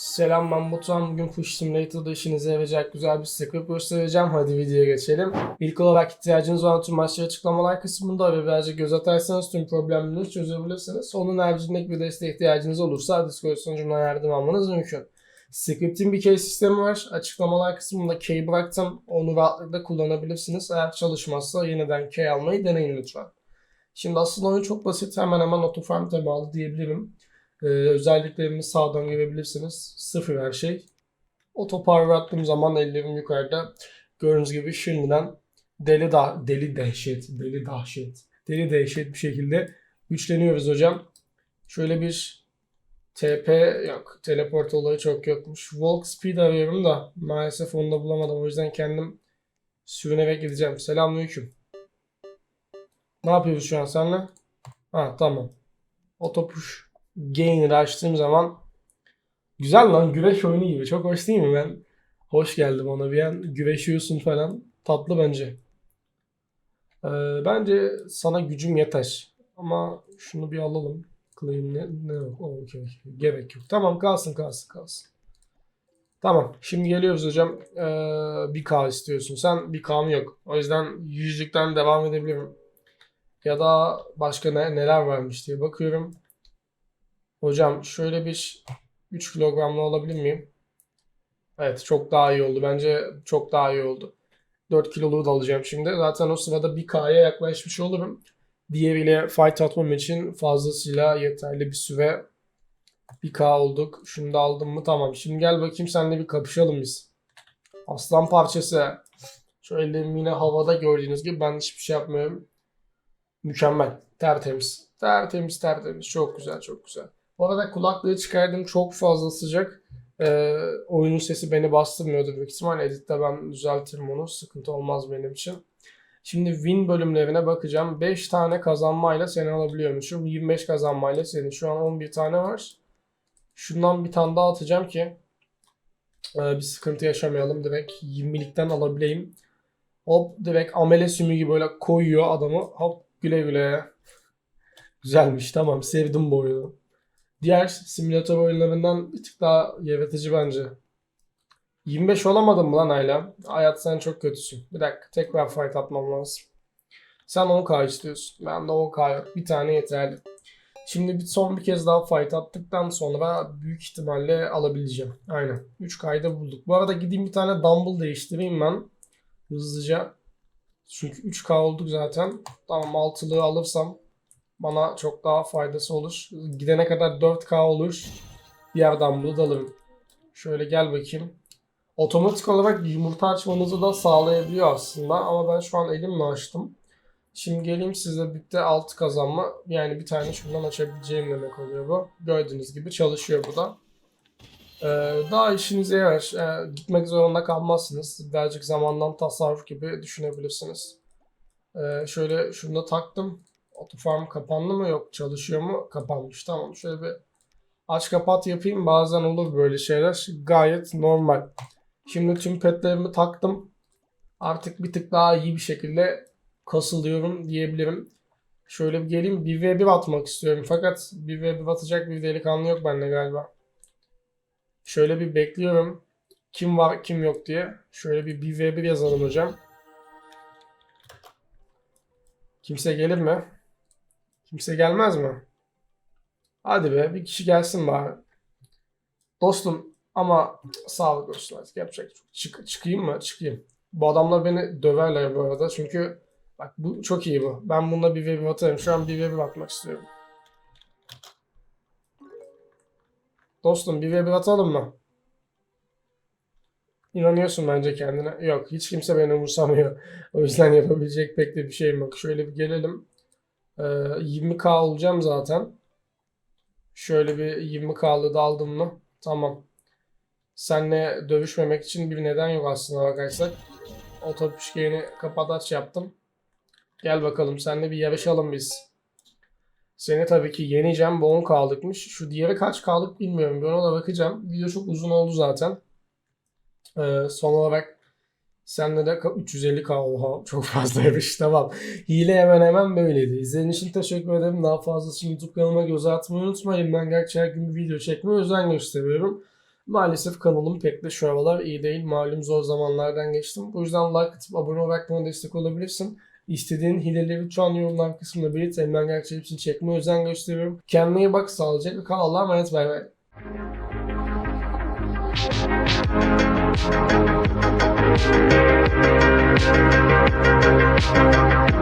Selam ben Batuhan. Bugün Push Simulator'da işinize yarayacak güzel bir script göstereceğim. Hadi videoya geçelim. İlk olarak ihtiyacınız olan tüm maçları açıklamalar kısmında ve birazcık göz atarsanız tüm problemlerinizi çözebilirsiniz. Onun haricinde bir desteğe ihtiyacınız olursa Discord sunucumdan yardım almanız mümkün. Script'in bir key sistemi var. Açıklamalar kısmında key bıraktım. Onu rahatlıkla kullanabilirsiniz. Eğer çalışmazsa yeniden key almayı deneyin lütfen. Şimdi aslında oyun çok basit. Hemen hemen Autofarm temalı diyebilirim. Ee, özelliklerini sağdan görebilirsiniz. Sıfır her şey. Otoparve attığım zaman ellerim yukarıda. Gördüğünüz gibi şimdiden deli da deli dehşet, deli dehşet, deli dehşet bir şekilde güçleniyoruz hocam. Şöyle bir TP yok. Teleport olayı çok yokmuş. Walk speed arıyorum da maalesef onu da bulamadım. O yüzden kendim sürünerek gideceğim. Selamünaleyküm. Ne yapıyoruz şu an seninle? Ha tamam. Otopush gain'ı açtığım zaman güzel lan güreş oyunu gibi. Çok hoş değil mi? Ben hoş geldim ona bir an. Güreşiyorsun falan. Tatlı bence. Ee, bence sana gücüm yeter. Ama şunu bir alalım. Claim ne? Ne yok? Oh, okey. Gerek yok. Tamam kalsın kalsın kalsın. Tamam. Şimdi geliyoruz hocam. Ee, bir K istiyorsun. Sen bir K'm yok. O yüzden yüzlükten devam edebilirim. Ya da başka ne, neler varmış diye bakıyorum. Hocam şöyle bir 3 kilogramlı alabilir miyim? Evet çok daha iyi oldu. Bence çok daha iyi oldu. 4 kiloluğu da alacağım şimdi. Zaten o sırada 1K'ya yaklaşmış olurum. Diğeriyle fight atmam için fazlasıyla yeterli bir süre 1K olduk. Şunu da aldım mı? Tamam. Şimdi gel bakayım seninle bir kapışalım biz. Aslan parçası. Şöyle yine havada gördüğünüz gibi ben hiçbir şey yapmıyorum. Mükemmel. Tertemiz. Tertemiz tertemiz. Çok güzel çok güzel. Bu arada kulaklığı çıkardım. Çok fazla sıcak. Ee, oyunun sesi beni bastırmıyordur büyük ihtimal. Editte ben düzeltirim onu. Sıkıntı olmaz benim için. Şimdi win bölümlerine bakacağım. 5 tane kazanmayla seni alabiliyormuşum. 25 kazanmayla seni. Şu an 11 tane var. Şundan bir tane daha atacağım ki e, bir sıkıntı yaşamayalım. Direkt 20'likten alabileyim. Hop direkt amele sümü gibi böyle koyuyor adamı. Hop güle güle. Güzelmiş tamam sevdim bu oyunu. Diğer simülatör oyunlarından bir tık daha yaratıcı bence. 25 olamadın mı lan hala? Hayat sen çok kötüsün. Bir dakika tekrar fight atmam lazım. Sen 10k istiyorsun. Ben de 10k yok. Bir tane yeterli. Şimdi bir son bir kez daha fight attıktan sonra büyük ihtimalle alabileceğim. Aynen. 3k'yı bulduk. Bu arada gideyim bir tane dumbbell değiştireyim ben. Hızlıca. Çünkü 3k olduk zaten. Tamam altılığı alırsam bana çok daha faydası olur. Gidene kadar 4K olur. Diğer dumbbell'ı da alırım. Şöyle gel bakayım. Otomatik olarak yumurta açmanızı da sağlayabiliyor aslında. Ama ben şu an elimle açtım. Şimdi geleyim sizle birlikte 6 kazanma. Yani bir tane şundan açabileceğim demek oluyor bu. Gördüğünüz gibi çalışıyor bu da. Ee, daha işinize yarar. Ee, gitmek zorunda kalmazsınız. Birazcık zamandan tasarruf gibi düşünebilirsiniz. Ee, şöyle şunu da taktım. Otofarm kapandı mı? Yok. Çalışıyor mu? Kapanmış. Tamam. Şöyle bir aç kapat yapayım. Bazen olur böyle şeyler. Gayet normal. Şimdi tüm petlerimi taktım. Artık bir tık daha iyi bir şekilde kasılıyorum diyebilirim. Şöyle bir geleyim. 1v1 atmak istiyorum. Fakat 1v1 atacak bir delikanlı yok bende galiba. Şöyle bir bekliyorum. Kim var kim yok diye. Şöyle bir 1v1 yazalım hocam. Kimse gelir mi? Kimse gelmez mi? Hadi be bir kişi gelsin bari. Dostum ama sağlık olsun artık yapacak. şey. Çık, çıkayım mı? Çıkayım. Bu adamlar beni döverler bu arada çünkü bak bu çok iyi bu. Ben bununla bir web atarım. Şu an bir web atmak istiyorum. Dostum bir web atalım mı? İnanıyorsun bence kendine. Yok hiç kimse beni umursamıyor. O yüzden yapabilecek pek de bir şeyim yok. Şöyle bir gelelim. Ee, 20k olacağım zaten. Şöyle bir 20k'lı da aldım mı? Tamam. Seninle dövüşmemek için bir neden yok aslında bakarsak. Otobüs game'i kapat aç yaptım. Gel bakalım seninle bir yarışalım biz. Seni tabii ki yeneceğim. Bu 10 kaldıkmış. Şu diğeri kaç kaldık bilmiyorum. Ben ona da bakacağım. Video çok uzun oldu zaten. Ee, son olarak Senle de 350k oha çok fazlaymış tamam. Hile hemen hemen böyleydi. İzlediğiniz için teşekkür ederim. Daha fazlası için YouTube kanalıma göz atmayı unutmayın. Ben gerçi her gün bir video çekmeye özen gösteriyorum. Maalesef kanalım pek de şu aralar iyi değil. Malum zor zamanlardan geçtim. Bu yüzden like atıp abone olarak bana destek olabilirsin. İstediğin hileleri şu an yorumlar kısmında belirt. Elimden geldikçe hepsini çekmeye özen gösteriyorum. Kendine iyi bak, sağlıcakla kal. Allah'a emanet. Bay bay. Thank Thank you.